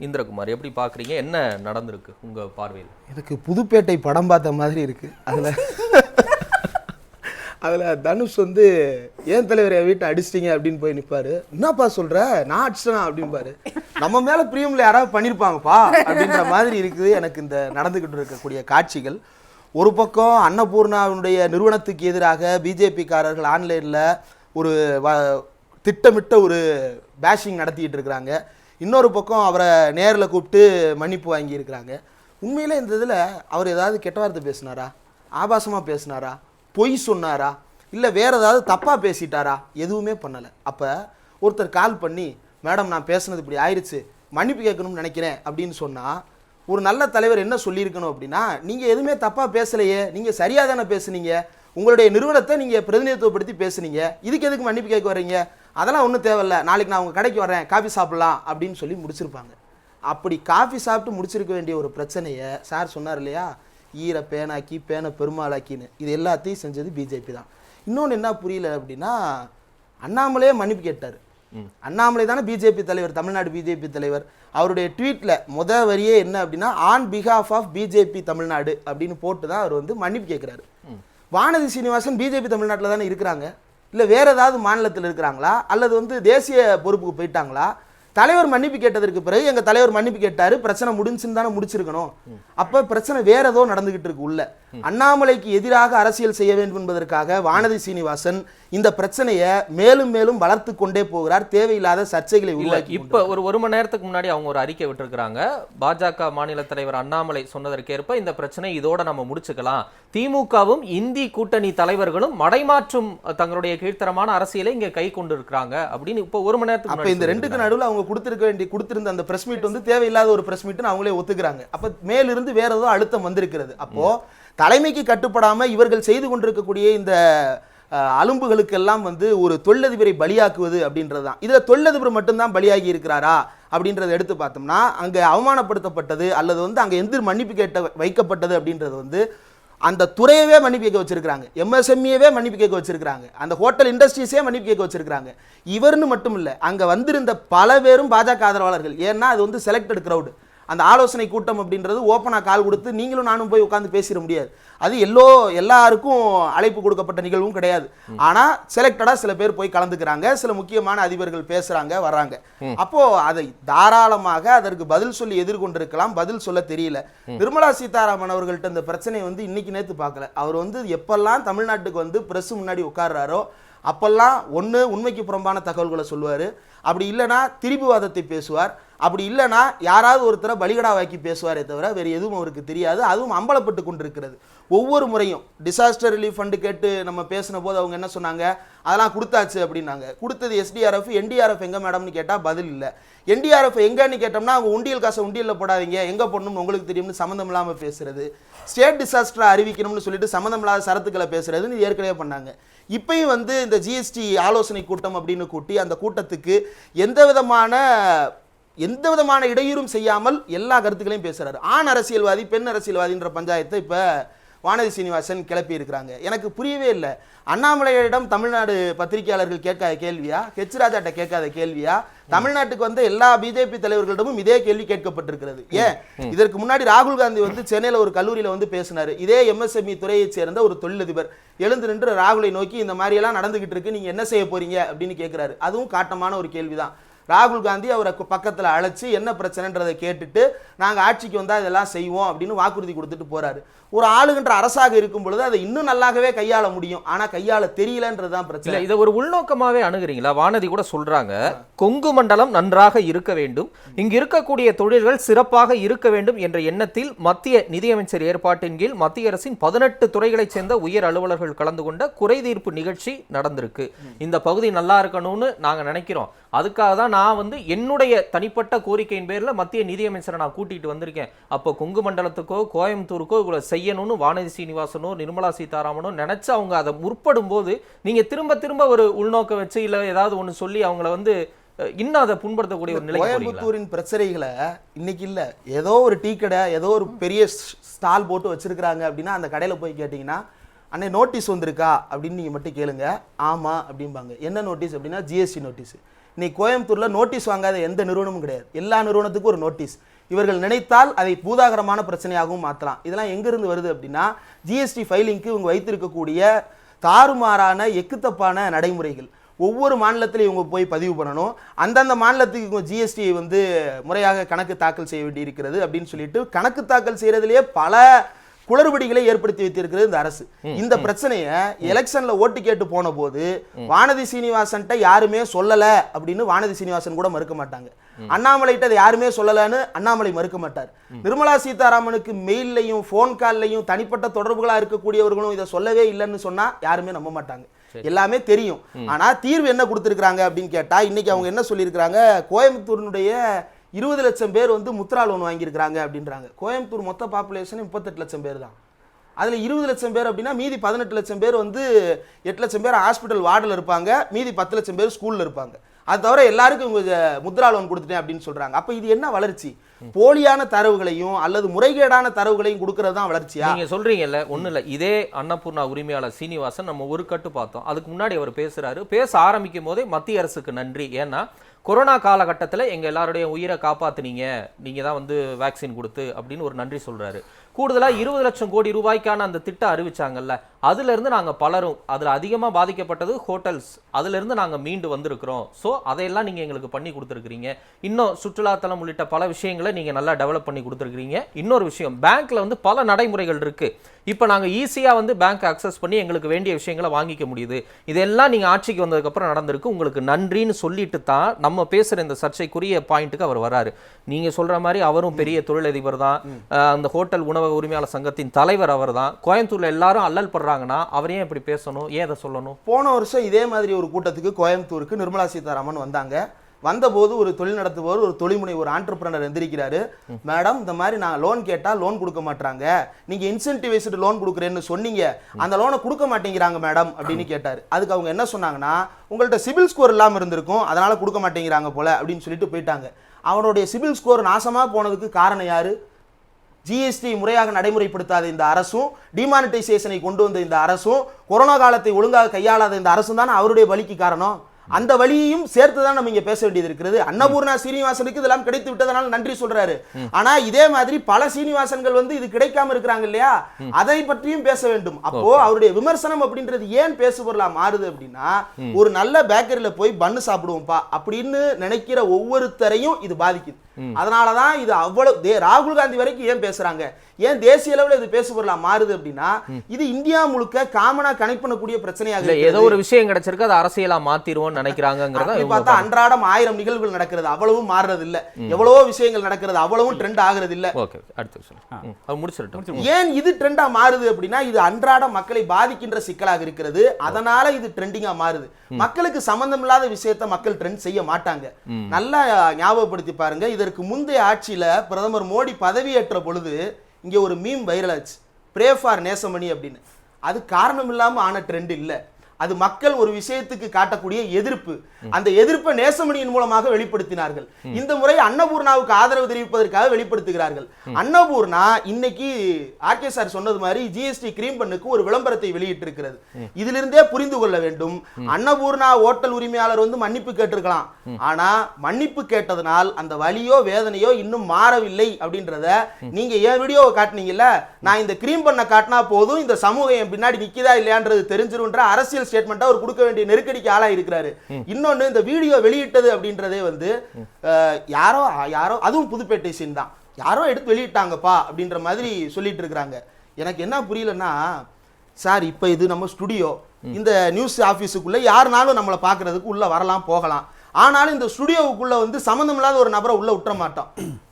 இந்திரகுமார் எப்படி பார்க்குறீங்க? என்ன நடந்திருக்கு உங்கள் பார்வையில்? எனக்கு புதுப்பேட்டை படம் பார்த்த மாதிரி இருக்கு. அதில் அதில் தனுஷ் வந்து ஏன் தலைவர் என் வீட்டை அடிச்சிட்டிங்க? அப்படின்னு போய் நிற்பாரு என்னப்பா சொல்ற? நான் அடிச்சிட்டேனா? அப்படிம்பாரு. நம்ம மேலே பிரியமில் யாராவது பண்ணியிருப்பாங்கப்பா அப்படின்ற மாதிரி இருக்குது எனக்கு இந்த நடந்துக்கிட்டு இருக்கக்கூடிய காட்சிகள். ஒரு பக்கம் அன்னபூர்ணாவினுடைய நிறுவனத்துக்கு எதிராக பிஜேபிக்காரர்கள் ஆன்லைனில் ஒரு வ- திட்டமிட்ட ஒரு பேஷிங் நடத்திக்கிட்டு இருக்கிறாங்க. இன்னொரு பக்கம் அவரை நேரில் கூப்பிட்டு மன்னிப்பு வாங்கியிருக்கிறாங்க. உண்மையிலே இந்த இதில் அவர் ஏதாவது கெட்ட வார்த்தை பேசினாரா? ஆபாசமாக பேசினாரா? பொய் சொன்னாரா? இல்லை வேற ஏதாவது தப்பாக பேசிட்டாரா? எதுவுமே பண்ணலை. அப்போ ஒருத்தர் கால் பண்ணி மேடம் நான் பேசுனது இப்படி ஆயிடுச்சு மன்னிப்பு கேட்கணும்னு நினைக்கிறேன் அப்படின்னு சொன்னால் ஒரு நல்ல தலைவர் என்ன சொல்லியிருக்கணும் அப்படின்னா நீங்கள் எதுவுமே தப்பாக பேசலையே. நீங்கள் சரியாக தானே பேசுனீங்க. உங்களுடைய நிறுவனத்தை நீங்கள் பிரதிநிதித்துவப்படுத்தி பேசுனீங்க. இதுக்கு எதுக்கு மன்னிப்பு கேட்க வர்றீங்க? அதெல்லாம் ஒன்றும் தேவையில்ல. நாளைக்கு நான் உங்கள் கடைக்கு வரேன் காஃபி சாப்பிடலாம் அப்படின்னு சொல்லி முடிச்சிருப்பாங்க. அப்படி காஃபி சாப்பிட்டு முடிச்சிருக்க வேண்டிய ஒரு பிரச்சனையை சார் சொன்னார் இல்லையா? ஈர பேனாக்கி பேனை பெருமாளாக்கின்னு. இது எல்லாத்தையும் செஞ்சது பிஜேபி தான். இன்னொன்று என்ன புரியல அப்படின்னா அண்ணாமலையே மன்னிப்பு கேட்டார். அண்ணாமலை தானே பிஜேபி தலைவர் தமிழ்நாடு பிஜேபி தலைவர். அவருடைய ட்வீட்ல முத வரியே என்ன அப்படின்னா on behalf of BJP Tamil Nadu அப்படின்னு போட்டு தான் அவர் வந்து மன்னிப்பு கேட்குறாரு வானதி சீனிவாசன் பிஜேபி தமிழ்நாட்டில் தானே இருக்கிறாங்க. இல்லை வேறு ஏதாவது மாநிலத்தில் இருக்கிறாங்களா? அல்லது வந்து தேசிய பொறுப்புக்கு போயிட்டாங்களா? தலைவர் மன்னிப்பு கேட்டதற்கு பிறகு எங்கள் தலைவர் மன்னிப்பு கேட்டார் பிரச்சனை முடிஞ்சுன்னு தானே முடிச்சிருக்கணும். அப்போ பிரச்சனை வேற ஏதோ நடந்துக்கிட்டு இருக்கு உள்ள. அண்ணாமலைக்கு எதிராக அரசியல் செய்ய வேண்டும் என்பதற்காக வானதி சீனிவாசன் இந்த பிரச்சனையை மேலும் மேலும் வளர்த்து கொண்டே போகிறார். தேவையில்லாத சர்ச்சைகளை உருவாக்கி இப்ப ஒரு ஒரு மணி நேரத்துக்கு முன்னாடி அவங்க ஒரு அறிக்கை விட்டிருக்கிறாங்க. பாஜக மாநில தலைவர் அண்ணாமலை சொன்னதற்கேற்ப இந்த பிரச்சனை இதோட நம்ம முடிச்சுக்கலாம். திமுகவும் இந்தி கூட்டணி தலைவர்களும் மடைமாற்றும் தங்களுடைய கீழ்த்தரமான அரசியலை இங்க கை கொண்டு இருக்கிறாங்க அப்படின்னு இப்போ ஒரு மணி நேரத்துக்கு அப்ப இந்த ரெண்டுக்கு நடுவுல அவங்க கொடுத்திருக்க வேண்டிய கொடுத்திருந்த அந்த பிரஸ் மீட் வந்து தேவையில்லாத ஒரு பிரஸ் மீட்னு அவங்களே ஒத்துக்கிறாங்க. அப்ப மேலிருந்து வேற ஏதோ அழுத்தம் வந்திருக்கிறது. அப்போ தலைமைக்கு கட்டுப்படாமல் இவர்கள் செய்து கொண்டிருக்கக்கூடிய இந்த அலும்புகளுக்கெல்லாம் வந்து ஒரு தொழிலதிபரை பலியாக்குவது அப்படின்றது தான் இதில் தொழிலதிபர் மட்டும்தான் பலியாகி இருக்கிறாரா அப்படின்றத எடுத்து பார்த்தோம்னா அங்கே அவமானப்படுத்தப்பட்டது அல்லது வந்து அங்கே எந்த மன்னிப்பு கேட்ட வைக்கப்பட்டது அப்படின்றது வந்து அந்த துறையவே மன்னிப்பு கேட்க வச்சிருக்காங்க எம்எஸ்எம்இவே மன்னிப்பு கேட்க வச்சிருக்காங்க அந்த ஹோட்டல் இண்டஸ்ட்ரீஸே மன்னிப்பு கேட்க வச்சிருக்காங்க இவர்னு மட்டும் இல்லை அங்கே வந்திருந்த பல பேரும் பாஜக ஆதரவாளர்கள். ஏன்னா அது வந்து செலக்டட் க்ரௌடு அந்த ஆலோசனை கூட்டம் அப்படின்றது ஓப்பனாக கால் கொடுத்து நீங்களும் நானும் போய் உட்காந்து பேசிட முடியாது. அது எல்லோ எல்லாருக்கும் அழைப்பு கொடுக்கப்பட்ட நிகழ்வும் கிடையாது. ஆனா செலக்டடா சில பேர் போய் கலந்துக்கிறாங்க. சில முக்கியமான அதிபர்கள் பேசுறாங்க வர்றாங்க. அப்போ அதை தாராளமாக அதற்கு பதில் சொல்லி எதிர்கொண்டிருக்கலாம். பதில் சொல்ல தெரியல. நிர்மலா சீதாராமன் அவர்கள்ட்ட இந்த பிரச்சனையை வந்து இன்னைக்கு நேத்து பார்க்கல. அவர் வந்து எப்பெல்லாம் தமிழ்நாட்டுக்கு வந்து பிரஸ் முன்னாடி உட்கார்றாரோ அப்போல்லாம் ஒன்று உண்மைக்கு புறம்பான தகவல்களை சொல்லுவார். அப்படி இல்லைன்னா திரிபுவாதத்தை பேசுவார். அப்படி இல்லைன்னா யாராவது ஒருத்தரை பலிகடாவாக்கி பேசுவாரே தவிர வேறு எதுவும் அவருக்கு தெரியாது. அதுவும் அம்பலப்பட்டு கொண்டிருக்கிறது. ஒவ்வொரு முறையும் டிசாஸ்டர் ரிலீஃப் ஃபண்டு கேட்டு நம்ம பேசின போது அவங்க என்ன சொன்னாங்க? அதெல்லாம் கொடுத்தாச்சு அப்படின்னாங்க. கொடுத்தது எஸ்டிஆர்எஃப் என்டிஆர்எஃப் எங்கே மேடம்னு கேட்டால் பதில் இல்லை. என்டிஆர்எஃப் எங்கேன்னு கேட்டோம்னா அவங்க உண்டியல் காசை உண்டியலில் போடாதீங்க. எங்கே போடணும்னு உங்களுக்கு தெரியும்னு சம்மந்தம் இல்லாமல் பேசுறது. ஸ்டேட் டிசாஸ்டரை அறிவிக்கணும்னு சொல்லிட்டு சம்மந்தம் இல்லாத சரத்துக்களை பேசுறதுன்னு ஏற்கனவே பண்ணாங்க. இப்பயும் வந்து இந்த ஜிஎஸ்டி ஆலோசனை கூட்டம் அப்படின்னு கூட்டி அந்த கூட்டத்துக்கு எந்த விதமான எந்த விதமான இடையூறும் செய்யாமல் எல்லா கருத்துக்களையும் பேசுறாரு. ஆண் அரசியல்வாதி பெண் அரசியல்வாதின்ற பஞ்சாயத்தை இப்போ வானதி சீனிவாசன் கிளப்பி இருக்கிறாங்க எனக்கு புரியவே இல்லை. அண்ணாமலையிடம் தமிழ்நாடு பத்திரிகையாளர்கள் கேட்காத கேள்வியா? ஹெச் ராஜாட்ட கேட்காத கேள்வியா? தமிழ்நாட்டுக்கு வந்த எல்லா பிஜேபி தலைவர்களிடமும் இதே கேள்வி கேட்கப்பட்டிருக்கிறது. ஏன்? இதற்கு முன்னாடி ராகுல் காந்தி வந்து சென்னையில ஒரு கல்லூரியில வந்து பேசினாரு. இதே எம்எஸ்எம்இ துறையைச் சேர்ந்த ஒரு தொழிலதிபர். எழுந்து நின்று ராகுலை நோக்கி இந்த மாதிரி எல்லாம் நடந்துகிட்டு இருக்கு. நீங்க என்ன செய்ய போறீங்க? அப்படின்னு கேட்கிறாரு அதுவும் காட்டமான ஒரு கேள்விதான். ராகுல் காந்தி அவரை பக்கத்தில் அழைச்சி என்ன பிரச்சனைன்றதை கேட்டுட்டு நாங்கள் ஆட்சிக்கு வந்தால் இதெல்லாம் செய்வோம் அப்படின்னு வாக்குறுதி கொடுத்துட்டு போகிறாரு ஒரு ஆளுகின்ற அரசாக இருக்கும் பொழுது அதை இன்னும் நல்லாகவே கையாள முடியும். ஆனால் கையாள தெரியலன்றது தான் பிரச்சனை. இதை ஒரு உள்நோக்கமாகவே அணுகிறீங்களா? வானதி கூட சொல்கிறாங்க கொங்கு மண்டலம் நன்றாக இருக்க வேண்டும். இங்கு இருக்கக்கூடிய தொழில்கள் சிறப்பாக இருக்க வேண்டும் என்ற எண்ணத்தில் மத்திய நிதியமைச்சர் ஏற்பாட்டின் கீழ் மத்திய அரசின் பதினெட்டு துறைகளைச் சேர்ந்த உயர் அலுவலர்கள் கலந்து கொண்ட குறைதீர்ப்பு நிகழ்ச்சி நடந்திருக்கு. இந்த பகுதி நல்லா இருக்கணும்னு நாங்கள் நினைக்கிறோம். அதுக்காக தான் நான் வந்து என்னுடைய தனிப்பட்ட கோரிக்கையின் பேரில் மத்திய நிதியமைச்சரை நான் கூட்டிட்டு வந்திருக்கேன். அப்போ கொங்கு மண்டலத்துக்கோ கோயம்புத்தூருக்கோ இவ்வளோ செய்யணும்னு வானதி சீனிவாசனோ நிர்மலா சீதாராமனோ நினச்சி அவங்க அதை முற்படும் போது நீங்கள் திரும்ப திரும்ப ஒரு உள்நோக்க வச்சு இல்லை ஏதாவது ஒன்று சொல்லி அவங்கள வந்து இன்னும் அதை புண்படுத்தக்கூடிய ஒரு நிலை கோயம்புத்தூரின் பிரச்சனைகளை இன்னைக்கு இல்லை. ஏதோ ஒரு டீ கடை ஏதோ ஒரு பெரிய ஸ்டால் போட்டு வச்சிருக்கிறாங்க அப்படின்னா அந்த கடையில் போய் கேட்டிங்கன்னா அன்னை நோட்டீஸ் வந்திருக்கா? அப்படின்னு நீங்கள் மட்டும் கேளுங்க. ஆமாம் அப்படிம்பாங்க. என்ன நோட்டீஸ் அப்படின்னா ஜிஎஸ்டி நோட்டீஸ் நீ கோயம்புத்தூரில் நோட்டீஸ் வாங்காத எந்த நிறுவனமும் கிடையாது. எல்லா நிறுவனத்துக்கும் ஒரு நோட்டீஸ் இவர்கள் நினைத்தால் அதை பூதாகரமான பிரச்சனையாகவும் மாற்றலாம் இதெல்லாம் எங்கேருந்து வருது அப்படின்னா ஜிஎஸ்டி ஃபைலிங்க்கு இவங்க வைத்திருக்கக்கூடிய தாறுமாறான எக்குத்தப்பான நடைமுறைகள். ஒவ்வொரு மாநிலத்திலையும் இவங்க போய் பதிவு பண்ணணும். அந்தந்த மாநிலத்துக்கு இவங்க ஜிஎஸ்டி வந்து முறையாக கணக்கு தாக்கல் செய்ய வேண்டியிருக்கிறது அப்படின்னு சொல்லிட்டு கணக்கு தாக்கல் செய்கிறதுலேயே பல குளறுபடிகளை ஏற்படுத்தி வைத்திருக்கிறது இந்த அரசு. இந்த பிரச்சனைய எலெக்ஷன்ல ஓட்டு கேட்டு போன போது வானதி சீனிவாசன்ட்ட யாருமே சொல்லல அப்படின்னு வானதி சீனிவாசன் கூட மறுக்க மாட்டாங்க. அண்ணாமலைகிட்ட அதை யாருமே சொல்லலன்னு அண்ணாமலை மறுக்க மாட்டார். நிர்மலா சீதாராமனுக்கு மெயில்லையும் ஃபோன் கால்லையும் தனிப்பட்ட தொடர்புகளா இருக்கக்கூடியவர்களும் இதை சொல்லவே இல்லைன்னு சொன்னா யாருமே நம்ப மாட்டாங்க. எல்லாமே தெரியும். ஆனா தீர்வு என்ன கொடுத்திருக்காங்க அப்படின்னு கேட்டா இன்னைக்கு அவங்க என்ன சொல்லியிருக்கிறாங்க? கோயம்புத்தூரினுடைய இருபது லட்சம் பேர் வந்து முத்ரா லோன் வாங்கியிருக்கிறாங்க அப்படின்றாங்க. கோயம்புத்தூர் மொத்த பாப்புலேஷன் முப்பத்தெட்டு லட்சம் பேர் தான். அதில் இருபது லட்சம் பேர் அப்படின்னா மீதி பதினெட்டு லட்சம் பேர் வந்து எட்டு லட்சம் பேர் ஹாஸ்பிட்டல் வார்டில் இருப்பாங்க. மீதி பத்து லட்சம் பேர் ஸ்கூலில் இருப்பாங்க. அது தவிர எல்லாருக்கும் இவங்க முத்ரா லோன் கொடுத்துட்டேன் அப்படின்னு சொல்கிறாங்க அப்போ இது என்ன வளர்ச்சி? போலியான தரவுகளையும் அல்லது முறைகேடான தரவுகளையும் கொடுக்கறது தான் வளர்ச்சியா? நீங்க சொல்றீங்கல்ல ஒண்ணு இல்ல. இதே அன்னபூர்ணா உரிமையாளர் சீனிவாசன் நம்ம ஒரு கட்டு பார்த்தோம். அதுக்கு முன்னாடி அவர் பேசுறாரு. பேச ஆரம்பிக்கும் போதே மத்திய அரசுக்கு நன்றி. ஏன்னா கொரோனா காலகட்டத்தில் எங்கள் எல்லாருடைய உயிரை காப்பாத்துனீங்க. நீங்கள் தான் வந்து வேக்சின் கொடுத்து அப்படின்னு ஒரு நன்றி சொல்கிறாரு கூடுதலா இருபது லட்சம் கோடி ரூபாய்க்கான அந்த திட்டம் அறிவிச்சாங்கல்ல அதுல இருந்து நாங்க பலரும் அதுல அதிகமா பாதிக்கப்பட்டது ஹோட்டல்ஸ். அதுல இருந்து நாங்க மீண்டு வந்திருக்கிறோம். சோ அதையெல்லாம் நீங்க எங்களுக்கு பண்ணி கொடுத்துருக்கீங்க இன்னும் சுற்றுலாத்தலம் உள்ளிட்ட பல விஷயங்களை நீங்க நல்லா டெவலப் பண்ணி கொடுத்துருக்கீங்க இன்னொரு விஷயம் பேங்க்ல வந்து பல நடைமுறைகள் இருக்கு. இப்போ நாங்க ஈஸியா வந்து பேங்க் அக்சஸ் பண்ணி எங்களுக்கு வேண்டிய விஷயங்களை வாங்கிக்க முடியுது. இதெல்லாம் நீங்க ஆட்சிக்கு வந்ததுக்கு அப்புறம் நடந்திருக்கு. உங்களுக்கு நன்றின்னு சொல்லிட்டு தான் நம்ம பேசுற இந்த சர்ச்சைக்குரிய பாயிண்ட்டுக்கு அவர் வராரு. நீங்க சொல்ற மாதிரி அவரும் பெரிய தொழிலதிபர் தான். அந்த ஹோட்டல் உணவக உரிமையாளர் சங்கத்தின் தலைவர் அவர் தான் கோயம்புத்தூரில் எல்லாரும் அல்லல் படுறாங்கன்னா அவர் ஏன் இப்படி பேசணும்? ஏன் அதை சொல்லணும்? போன வருஷம் இதே மாதிரி ஒரு கூட்டத்துக்கு கோயம்புத்தூருக்கு நிர்மலா சீதாராமன் வந்தாங்க. வந்தபோது ஒரு தொழில் நடத்துபவர் ஒரு தொழில்முனை ஒரு ஆண்டர்பிரனர் எந்திரிக்கிறாரு. மேடம் இந்த மாதிரி நான் லோன் கேட்டால் லோன் கொடுக்க மாட்டாங்க நீங்க இன்சென்டிவைஸ்டு லோன் கொடுக்குறேன்னு சொன்னீங்க. அந்த லோனை கொடுக்க மாட்டேங்கிறாங்க மேடம் அப்படின்னு கேட்டார். அதுக்கு அவங்க என்ன சொன்னாங்கன்னா உங்கள்ட்ட சிபில் ஸ்கோர் இல்லாம இருந்திருக்கும். அதனால கொடுக்க மாட்டேங்கிறாங்க போல அப்படின்னு சொல்லிட்டு போயிட்டாங்க. அவனுடைய சிபில் ஸ்கோர் நாசமா போனதுக்கு காரணம் யாரு? ஜிஎஸ்டி முறையாக நடைமுறைப்படுத்தாத இந்த அரசும் டிமானிட்டைசேஷனை கொண்டு வந்த இந்த அரசும் கொரோனா காலத்தை ஒழுங்காக கையாளாத இந்த அரசும் தான் அவருடைய வலிக்கு காரணம். அந்த வழியையும் சேர்த்து தான் நம்ம இங்க பேச வேண்டியது இருக்கிறது அன்னபூர்ணா சீனிவாசனுக்கு இதெல்லாம் கிடைத்து விட்டதனால நன்றி சொல்றாரு. ஆனா இதே மாதிரி பல சீனிவாசன்கள் வந்து இது கிடைக்காம இருக்கிறாங்க இல்லையா? அதை பற்றியும் பேச வேண்டும். அப்போ அவருடைய விமர்சனம் அப்படின்றது ஏன் பேசுபொருளா மாறுது அப்படின்னா ஒரு நல்ல பேக்கரியில போய் பன்னு சாப்பிடுவோம்ப்பா அப்படின்னு நினைக்கிற ஒவ்வொருத்தரையும் இது பாதிக்குது. அதனாலதான் இது அவ்வளவு ராகுல் காந்தி வரைக்கும் ஏன் பேசுறாங்க? ஏன் தேசிய அளவுல இது பேசுபொருளா மாறுது அப்படின்னா இது இந்தியா முழுக்க காமனா கனெக்ட் பண்ணக்கூடிய பிரச்சனையாக. ஏதோ ஒரு விஷயம் கிடைச்சிருக்கு அதை அரசியலா நினைக்கிறாங்கிறத அப்படி இவங்க பார்த்தா அன்றாடம் ஆயிரம் நிகழ்வுகள் நடக்கிறது அவ்வளவும் மாறுறது இல்ல எவ்வளவோ விஷயங்கள் நடக்கிறது அவ்வளவும் ட்ரெண்ட் ஆகுறது இல்ல ஓகே அடுத்து ஏன் இது ட்ரெண்டா மாறுது அப்படின்னா இது அன்றாட மக்களை பாதிக்கின்ற சிக்கலாக இருக்கிறது. அதனால இது ட்ரெண்டிங்கா மாறுது. மக்களுக்கு சம்பந்தம் இல்லாத விஷயத்த மக்கள் ட்ரெண்ட் செய்ய மாட்டாங்க. நல்லா ஞாபகப்படுத்தி பாருங்க இதற்கு முந்தைய ஆட்சியில பிரதமர் மோடி பதவியேற்ற பொழுது இங்கே ஒரு மீம் வைரல் ஆச்சு. ப்ரே ஃபார் நேசமணி அப்படின்னு. அது காரணம் இல்லாமல் ஆன ட்ரெண்ட் இல்லை. அது மக்கள் ஒரு விஷயத்துக்கு காட்டக்கூடிய எதிர்ப்பு. அந்த எதிர்ப்பை நேசமணியின் மூலமாக வெளிப்படுத்தினார்கள். இந்த முறை அன்னபூர்ணாவுக்கு ஆதரவு தெரிவிப்பதற்காக வெளிப்படுத்துகிறார்கள். அன்னபூர்ணா இன்னைக்கு ஆர்கே சார் சொன்னது மாதிரி ஜிஎஸ்டி கிரீம் பண்ணுக்கு ஒரு விளம்பரத்தை வெளியிட்டிருக்கிறது. இதிலிருந்தே புரிந்து கொள்ள வேண்டும். அன்னபூர்ணா ஓட்டல் உரிமையாளர் வந்து மன்னிப்பு கேட்டிருக்கலாம். ஆனா மன்னிப்பு கேட்டதனால் அந்த வலியோ வேதனையோ இன்னும் மாறவில்லை அப்படின்றத நீங்க என் வீடியோவை காட்டினீங்கல்ல நான் இந்த கிரீம் பண்ண காட்டினா போதும் இந்த சமூகம் என் பின்னாடி நிக்குதா இல்லையான்றது தெரிஞ்சிருன்ற அரசியல் ஸ்டேட்மெண்ட்டா அவர் கொடுக்க வேண்டிய நெருக்கடிக்கு ஆளா இருக்கிறாரு. இன்னொன்னு இந்த வீடியோ வெளியிட்டது அப்படின்றதே வந்து யாரோ யாரோ அதுவும் புதுப்பேட்டை சீன் தான். யாரோ எடுத்து வெளியிட்டாங்கப்பா அப்படின்ற மாதிரி சொல்லிட்டு இருக்கிறாங்க. எனக்கு என்ன புரியலன்னா சார் இப்போ இது நம்ம ஸ்டுடியோ இந்த நியூஸ் ஆஃபீஸுக்குள்ள யாருனாலும் நம்மளை பார்க்கறதுக்கு உள்ள வரலாம் போகலாம். ஆனாலும் இந்த ஸ்டுடியோவுக்குள்ள வந்து சம்மந்தமில்லாத ஒரு நபரை உள்ள விட்டுற மாட்டோம்.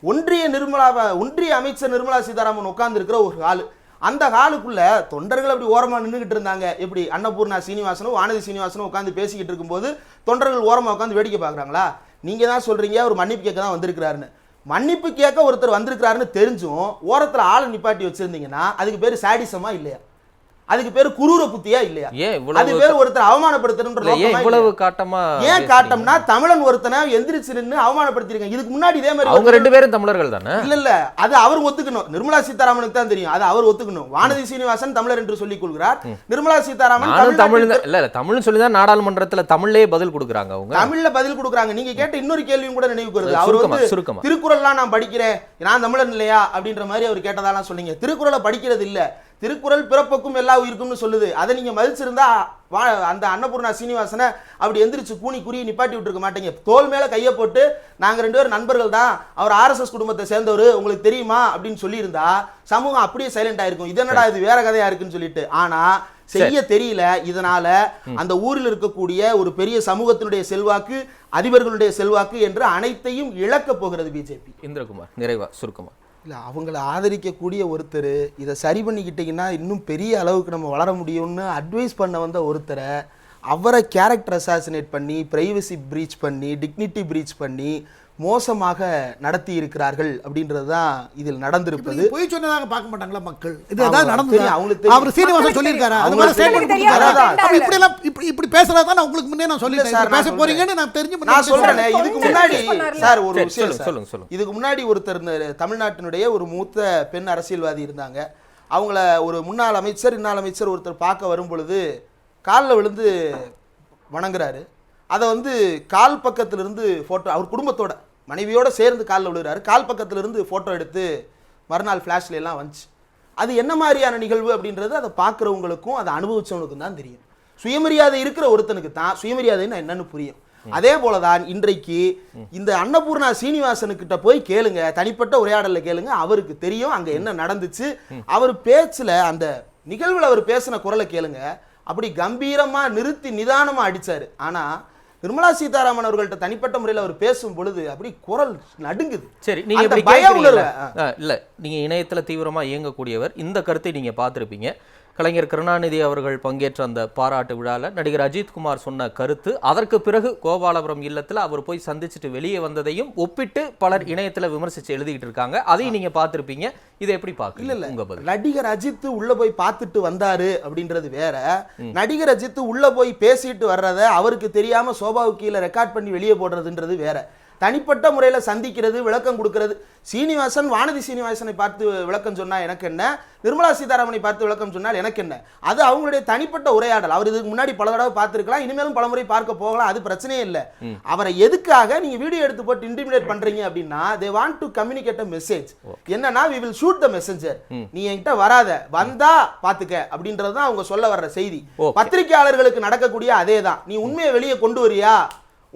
ஒன்றிய நிர்மலா ஒன்றிய அமைச்சர் நிர்மலா சீதாராமன் உட்கார்ந்து இருக்கிற ஒரு ஹாலு அந்த ஹாலுக்குள்ள தொண்டர்கள் அப்படி ஓரமாக நின்றுக்கிட்டு இருந்தாங்க. எப்படி? அன்னபூர்ணா சீனிவாசனும் வானதி சீனிவாசனும் உட்காந்து பேசிக்கிட்டு இருக்கும்போது தொண்டர்கள் ஓரமாக உட்காந்து வேடிக்கை பார்க்கறாங்களா? நீங்கள் தான் சொல்கிறீங்க அவர் மன்னிப்பு கேட்க தான் வந்திருக்கிறாருன்னு. மன்னிப்பு கேட்க ஒருத்தர் வந்திருக்கிறாருன்னு தெரிஞ்சும் ஓரத்தில் ஆளை நிப்பாட்டி வச்சுருந்தீங்கன்னா அதுக்கு பேர் சாடிசமாக இல்லையா? அதுக்கு பேரு குரூர புத்தியா இல்லையா? அது பேர் ஒருத்தர் நோக்கமா இவ்வளவு? காட்டமா ஏன்? காட்டம்னா தமிழன் ஒருத்தனை எந்திரிச்சு நின்னு அவமானப்படுத்திருக்காங்க. இதுக்கு முன்னாடி இதே மாதிரி அவங்க ரெண்டு பேரும் தமிழர்கள் தானே? இல்ல இல்ல அது அவர் ஒத்துக்கணும். நிர்மலா சீதாராமனுக்கு தான் தெரியும். அது அவர் ஒத்துக்கணும். வானதி சீனிவாசன் தமிழர் என்று சொல்லிக் கொள்கிறார். நிர்மலா சீதாராமன் தமிழ் இல்ல தமிழ்னு சொல்லி தான் நாடாளுமன்றத்துல தமிழ்லயே பதில் கொடுக்குறாங்க அவங்க. தமிழ்ல பதில் கொடுக்குறாங்க. நீங்க கேட்ட இன்னொரு கேள்வியும் கூட நினைவுக்கு வருது. அவர் வந்து திருக்குறள்லாம் நான் படிக்கிறேன். நான் தமிழன் இல்லையா? அப்படின்ற மாதிரி அவர் கேட்டதாலாம் சொன்னீங்க. திருக்குறளை படிக்கிறது இல்ல திருக்குறள் பிறப்புக்கும் எல்லா உயிருக்கும்னு சொல்லுது. அதை நீங்க மதிச்சிருந்தா வா- அந்த அன்னபூர்ணா சீனிவாசனை அப்படி எந்திரிச்சு கூனி குறி நிப்பாட்டி விட்டுருக்க மாட்டீங்க. தோல் மேல கையை போட்டு நாங்க ரெண்டு பேரும் நண்பர்கள் தான். அவர் ஆர்எஸ்எஸ் குடும்பத்தை சேர்ந்தவர். உங்களுக்கு தெரியுமா? அப்படின்னு சொல்லியிருந்தா சமூகம் அப்படியே சைலண்ட் ஆயிருக்கும். இது என்னடா இது வேற கதையா இருக்குன்னு சொல்லிட்டு. ஆனா செய்ய தெரியல. இதனால அந்த ஊரில் இருக்கக்கூடிய ஒரு பெரிய சமூகத்தினுடைய செல்வாக்கு அதிபர்களுடைய செல்வாக்கு என்று அனைத்தையும் இழக்க போகிறது பிஜேபி இந்திரகுமார் நிறைவா சுருக்கமா. இல்லை அவங்கள ஆதரிக்கக்கூடிய ஒருத்தர் இதை சரி பண்ணிக்கிட்டிங்கன்னா இன்னும் பெரிய அளவுக்கு நம்ம வளர முடியும்னு அட்வைஸ் பண்ண வந்த ஒருத்தரை அவரை கேரக்டர் அசாசினேட் பண்ணி ப்ரைவசி ப்ரீச் பண்ணி டிக்னிட்டி ப்ரீச் பண்ணி மோசமாக நடத்தி இருக்கிறார்கள் அப்படின்றது தான் இதில் நடந்திருப்பது பொய் சொன்னதாக பார்க்க மாட்டாங்களா மக்கள் இது ஏதாவது நடந்தது அவங்களுக்கு. அவர் சீனிவாசன் சொல்லியிருக்காரு அது மாதிரி தெரியும். கொடுத்தாரா? அதான். இப்படி எல்லாம் இப்படி இப்படி பேசுறதா நான் உங்களுக்கு முன்னே நான் சொல்லிட்டேன் சார், பேச போறீங்கன்னு நான் தெரிஞ்சு நான் சொல்றேன். இதுக்கு முன்னாடி. சார் ஒரு விஷயம் சொல்லுங்க. சொல்லுங்க. இதுக்கு முன்னாடி ஒருத்தர் தமிழ்நாட்டினுடைய ஒரு மூத்த பெண் அரசியல்வாதி இருந்தாங்க அவங்கள ஒரு முன்னாள் அமைச்சர் இன்னாள் அமைச்சர் ஒருத்தர் பார்க்க வரும் பொழுது காலில் விழுந்து வணங்குறாரு அதை வந்து கால் பக்கத்துல இருந்து போட்டோ அவர் குடும்பத்தோட மனைவியோட சேர்ந்து காலில் விழுகிறாரு. கால் பக்கத்துல இருந்து போட்டோ எடுத்து மறுநாள் ஃப்ளாஷ்ல எல்லாம் வந்துச்சு. அது என்ன மாதிரியான நிகழ்வு அப்படின்றது அதை பார்க்குறவங்களுக்கும் அதை அனுபவிச்சவனுக்கும் தான் தெரியும். சுயமரியாதை இருக்கிற ஒருத்தனுக்கு தான் சுயமரியாதைன்னு என்னன்னு புரியும். அதே போலதான் இன்றைக்கு இந்த அன்னபூர்ணா சீனிவாசனுக்கிட்ட போய் கேளுங்க தனிப்பட்ட உரையாடல்ல கேளுங்க அவருக்கு தெரியும் அங்க என்ன நடந்துச்சு. அவர் பேச்சுல அந்த நிகழ்வுல அவர் பேசின குரலை கேளுங்க. அப்படி கம்பீரமா நிறுத்தி நிதானமா அடிச்சாரு. ஆனா நிர்மலா சீதாராமன் அவர்கள்ட்ட தனிப்பட்ட முறையில் அவர் பேசும் பொழுது அப்படி குரல் நடுங்குது. சரி நீங்க பய? உணர்வு, இல்ல நீங்க இணையத்துல தீவிரமா இயங்கக்கூடியவர் இந்த கருத்தை நீங்க பார்த்திருப்பீங்க. கலைஞர் கருணாநிதி அவர்கள் பங்கேற்ற அந்த பாராட்டு விழால நடிகர் அஜித்குமார் சொன்ன கருத்து அதற்கு பிறகு கோபாலபுரம் இல்லத்துல அவர் போய் சந்திச்சுட்டு வெளியே வந்ததையும் ஒப்பிட்டு பலர் இணையத்துல விமர்சிச்சு எழுதிக்கிட்டு இருக்காங்க. அதையும் நீங்க பார்த்திருப்பீங்க. இதை எப்படி இல்ல பாக்கல இல்ல. உங்க பதில். நடிகர் அஜித் உள்ள போய் பார்த்துட்டு வந்தாரு அப்படின்றது வேற. நடிகர் அஜித் உள்ள போய் பேசிட்டு வர்றத அவருக்கு தெரியாம சோபாவுக்கு கீழே ரெக்கார்ட் பண்ணி வெளியே போடுறதுன்றது வேற. தனிப்பட்ட முறையில சந்திக்கிறது விளக்கம் கொடுக்கிறது. சீனிவாசன் வானதி சீனிவாசனை பார்த்து விளக்கம் சொன்னா எனக்கு என்ன? நிர்மலா சீதாராமனை பார்த்து விளக்கம் சொன்னால் எனக்கு என்ன? அது அவங்களுடைய தனிப்பட்ட உரையாடல். அவர் இதுக்கு முன்னாடி பல தடவை பார்த்திருக்கலாம். இனிமேலும் பல முறை பார்க்க போகலாம். அது பிரச்சனையே இல்லை. அவரை எதுக்காக நீங்க வீடியோ எடுத்து போட்டு இன்டிமிடேட் பண்றீங்க அப்படின்னா they want to communicate a message என்னன்னா we will shoot the messenger நீ என்கிட்ட வராத. வந்தா பாத்துக்க. அப்படின்றது தான் அவங்க சொல்ல வர்ற செய்தி. Okay. பத்திரிக்கையாளர்களுக்கு நடக்கக்கூடிய அதே தான் நீ உண்மையை வெளியே கொண்டு வரியா?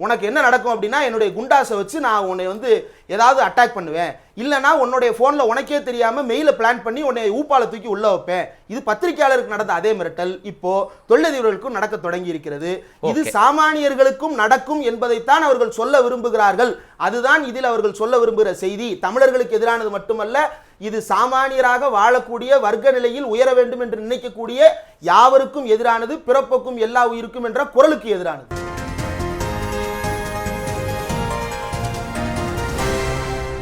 உனக்கு என்ன நடக்கும் அப்படின்னா என்னுடைய குண்டாஸை வச்சு நான் உன்னை வந்து ஏதாவது அட்டாக் பண்ணுவேன். இல்லைனா உன்னுடைய ஃபோனில் உனக்கே தெரியாம மெயில பிளான் பண்ணி உன்னை ஊப்பால தூக்கி உள்ள வைப்பேன். இது பத்திரிக்கையாளருக்கு நடந்த அதே மிரட்டல். இப்போ தொழிலதிபர்களுக்கும் நடக்க தொடங்கி இருக்கிறது. இது. சாமானியர்களுக்கும் நடக்கும் என்பதைத்தான் அவர்கள் சொல்ல விரும்புகிறார்கள். அதுதான் இதில் அவர்கள் சொல்ல விரும்புகிற செய்தி. தமிழர்களுக்கு எதிரானது மட்டுமல்ல இது சாமானியராக வாழக்கூடிய வர்க்க நிலையில் உயர வேண்டும் என்று நினைக்கக்கூடிய யாவருக்கும் எதிரானது பிறப்புக்கும் எல்லா உயிருக்கும் என்ற குரலுக்கு எதிரானது.